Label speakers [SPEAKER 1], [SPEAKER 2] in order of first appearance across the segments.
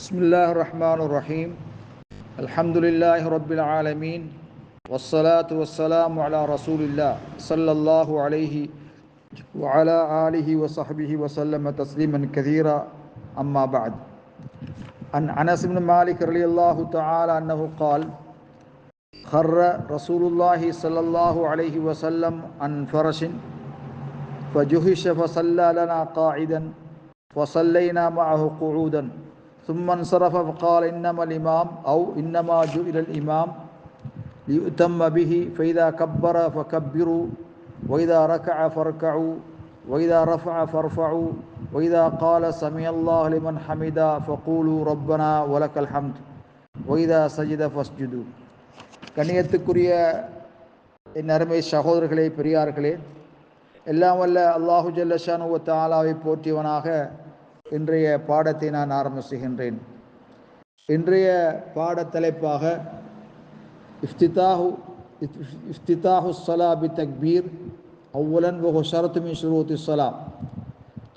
[SPEAKER 1] بسم الله الرحمن الرحيم الحمد لله رب العالمين والصلاة والسلام على رسول الله صلى الله عليه وعلى آله وصحبه وسلم تسليما كثيرا أما بعد عن أنس بن مالك رضي الله تعالى أنه قال خر رسول الله صلى الله عليه وسلم عن فرش فجهش فصلى لنا قاعدا فصلينا معه قعودا ثم انصرف فقال إنما الإمام أو إنما جئل الإمام ليؤتم به فإذا كبر فكبروا وإذا ركع فاركعوا وإذا رفع فارفعوا وإذا قال سمع الله لمن حمدا فقولوا ربنا ولك الحمد وإذا سجد فاسجدوا கண்ணியத்துக்குரிய என் அருமை சகோதரர்களே பெரியார்களே எல்லாம் வல்ல அல்லாஹு ஜல்லஷானு தாலாவை போற்றியவனாக இன்றைய பாடத்தை நான் ஆரம்பிச்சுகின்றேன். இன்றைய பாடத்தலைப்பாக இஃப்திதாஹு இஃப்திதாஹு சலா பி தக்பீர் அவ்வலன் வகு ஷரத்துமி ஷுரூத்தி சலா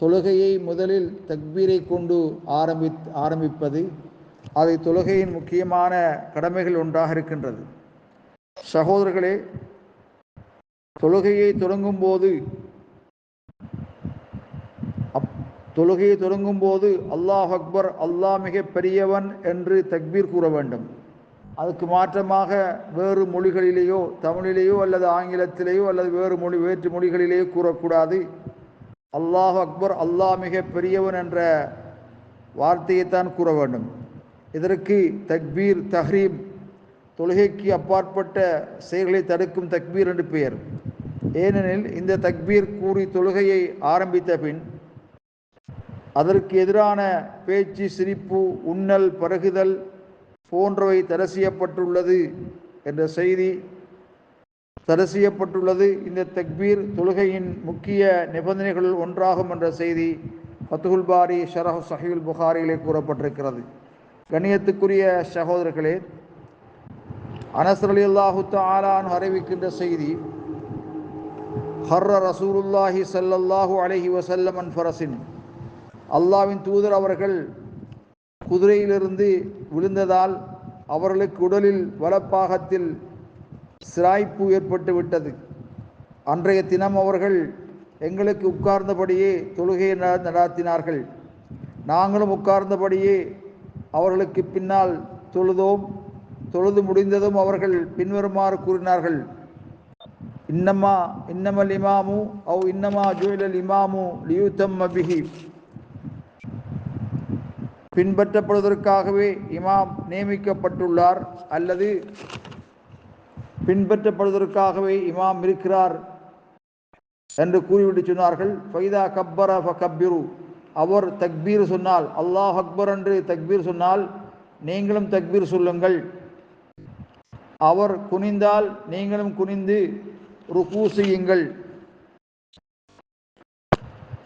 [SPEAKER 1] தொழுகையை முதலில் தக்பீரை கொண்டு ஆரம்பி ஆரம்பிப்பது அதை தொழுகையின் முக்கியமான கடமைகள் ஒன்றாக இருக்கின்றது. சகோதரர்களே தொழுகையை தொடங்கும் போது தொழுகை தொழுகையை தொடங்கும் போது அல்லாஹ் அக்பர் அல்லாஹ் மிக பெரியவன் என்று தக்பீர் கூற வேண்டும். அதுக்கு மாற்றமாக வேறு மொழிகளிலேயோ தமிழிலேயோ அல்லது ஆங்கிலத்திலேயோ அல்லது வேறு மொழி வேற்று மொழிகளிலேயோ கூறக்கூடாது. அல்லாஹ் அக்பர் அல்லாஹ் மிக பெரியவன் என்ற வார்த்தையைத்தான் கூற வேண்டும். இதற்கு தக்பீர் தஹ்ரீம் தொழுகைக்கு அப்பாற்பட்ட செயல்களை தடுக்கும் தக்பீர் என்று பெயர். ஏனெனில் இந்த தக்பீர் கூறி தொழுகையை ஆரம்பித்த பின் அதற்கு எதிரான பேச்சு சிரிப்பு உண்ணல் பருகுதல் போன்றவை தடை செய்யப்பட்டுள்ளது என்ற செய்தி தடை செய்யப்பட்டுள்ளது. இந்த தக்பீர் தொழுகையின் முக்கிய நிபந்தனைகளில் ஒன்றாகும் என்ற செய்தி ஃபத்துகுல் பாரி ஷரஹ் சஹீல் புகாரியிலே கூறப்பட்டிருக்கிறது. கணியத்துக்குரிய சகோதரர்களே அனசர் அலி அல்லாஹு ஆலான் அறிவிக்கின்ற செய்தி ஹர்ர ரசூலுல்லாஹி சல்லல்லாஹு அலஹி வசல்லமன் ஃபரசின் அல்லாவின் தூதர் அவர்கள் குதிரையிலிருந்து விழுந்ததால் அவர்களுக்கு உடலில் வலப்பாகத்தில் சிராய்ப்பு ஏற்பட்டு விட்டது. அன்றைய தினம் அவர்கள் எங்களுக்கு உட்கார்ந்தபடியே தொழுகையை நடாத்தினார்கள். நாங்களும் உட்கார்ந்தபடியே அவர்களுக்கு பின்னால் தொழுதோம். தொழுது முடிந்ததும் அவர்கள் பின்வருமாறு கூறினார்கள். இன்னம்மா இன்னமல் இமாமு அவ் இன்னமா ஜூலல் இமாமு லியூத்தம் அபிஹி பின்பற்றப்படுவதற்காகவே இமாம் நியமிக்கப்பட்டுள்ளார் அல்லது பின்பற்றப்படுவதற்காகவே இமாம் இருக்கிறார் என்று கூறிவிட்டு சொன்னார்கள். ஃபைதா கப்பர ஃப கப்பிரு அவர் தக்பீர் சொன்னால் அல்லாஹ் அக்பர் என்று தக்பீர் சொன்னால் நீங்களும் தக்பீர் சொல்லுங்கள். அவர் குனிந்தால் நீங்களும் குனிந்து ருக்கு செய்யுங்கள்.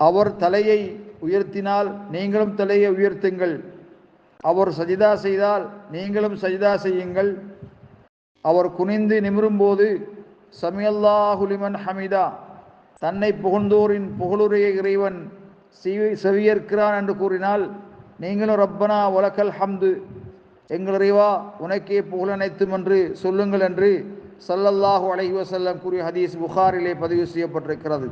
[SPEAKER 1] அவர் தலையை உயர்த்தினால் நீங்களும் தலையை உயர்த்துங்கள். அவர் சஜிதா செய்தால் நீங்களும் சஜிதா செய்யுங்கள். அவர் குனிந்து நிமிரும்போது சமியல்லாஹுலிமன் ஹமிதா தன்னை புகழ்ந்தோரின் புகழுரைய இறைவன் செவியேற்கிறான் என்று கூறினால் நீங்களும் ரப்பனா உலக்கல் ஹம்து எங்களிறைவா உனக்கே புகழ் அனைத்தும் என்று சொல்லுங்கள் என்று சல்லல்லாஹு அலஹி வசல்லம் கூறிய ஹதீஸ் புகாரிலே பதிவு செய்யப்பட்டிருக்கிறது.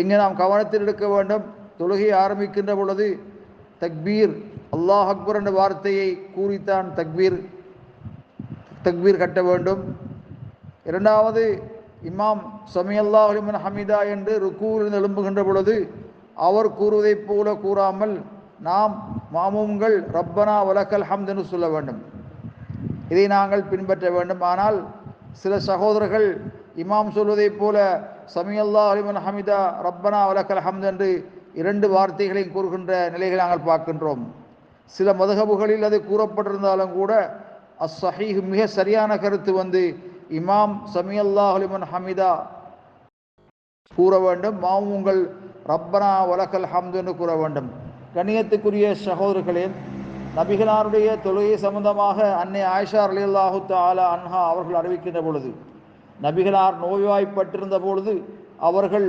[SPEAKER 1] இங்கே நாம் கவனத்தில் எடுக்க வேண்டும். தொழுகை ஆரம்பிக்கின்ற பொழுது தக்பீர் அல்லாஹ் அக்பர் என்ற வார்த்தையை கூறித்தான் தக்பீர் தக்பீர் கட்ட வேண்டும். இரண்டாவது இமாம் சமியல்லா அலிமன் ஹமிதா என்று ருக்கூரில் எழும்புகின்ற பொழுது அவர் கூறுவதைப் போல கூறாமல் நாம் மாமுங்கள் ரப்பனா வலக்கல் ஹம்த் என்று சொல்ல வேண்டும். இதை நாங்கள் பின்பற்ற வேண்டும். ஆனால் சில சகோதரர்கள் இமாம் சொல்வதைப் போல சமியல்லா அலிமன் ஹமிதா ரப்பனா வலக்கல் ஹம்த் என்று இரண்டு வார்த்தைகளையும் கூறுகின்ற நிலைகளை நாங்கள் பார்க்கின்றோம். சில மதகபுகளில் அது கூறப்பட்டிருந்தாலும் கூட அஸ்ஸஹீஹ் மிக சரியான கருத்து வந்து இமாம் சமியல்லா அலிமன் ஹமிதா கூற வேண்டும். மாமுங்கள் ரப்பனா வலக்கல் ஹம்து என்று கூற வேண்டும். கணியத்துக்குரிய சகோதரர்களே நபிகளாருடைய தொழுகை சம்பந்தமாக அன்னை ஆயிஷா அலி அல்லாஹு தாலா அன்ஹா அவர்கள் அறிவிக்கின்ற பொழுது நபிகளார் நோய்வாய்ப்பட்டிருந்த பொழுது அவர்கள்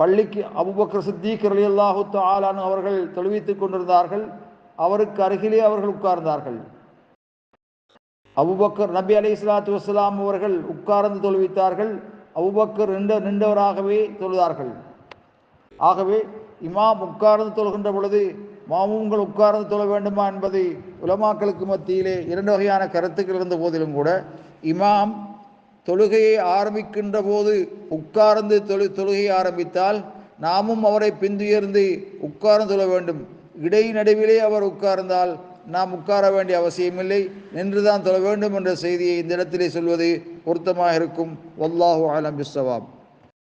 [SPEAKER 1] பள்ளிக்கு அபுபக்கர் சித்திக் அலி அல்லாஹு தாலான் அவர்கள் தொழுவித்துக் கொண்டிருந்தார்கள். அவருக்கு அருகிலே அவர்கள் உட்கார்ந்தார்கள். அபுபக்கர் நபி அலி இஸ்லாத்து வஸ்லாம் அவர்கள் உட்கார்ந்து தொழுவித்தார்கள். அபுபக்கர் நின்ற நின்றவராகவே தொழுதார்கள். ஆகவே இமாம் உட்கார்ந்து தொழுகின்ற பொழுது மாமூங்கள் உட்கார்ந்து தொழ வேண்டுமா என்பது உலமாக்களுக்கு மத்தியிலே இரண்டு வகையான கருத்துக்கள் இருந்த போதிலும் கூட இமாம் தொழுகையை ஆரம்பிக்கின்ற போது உட்கார்ந்து தொழு தொழுகையை ஆரம்பித்தால் நாமும் அவரை பின்துயர்ந்து உட்கார்ந்து தொழ வேண்டும். இடைநடுவிலே அவர் உட்கார்ந்தால் நாம் உட்கார வேண்டிய அவசியமில்லை. நின்றுதான் தொழ வேண்டும் என்ற செய்தியை இந்த இடத்திலே சொல்வது பொருத்தமாக இருக்கும். வல்லாஹு ஆலம் பிஸ்ஸவாப்.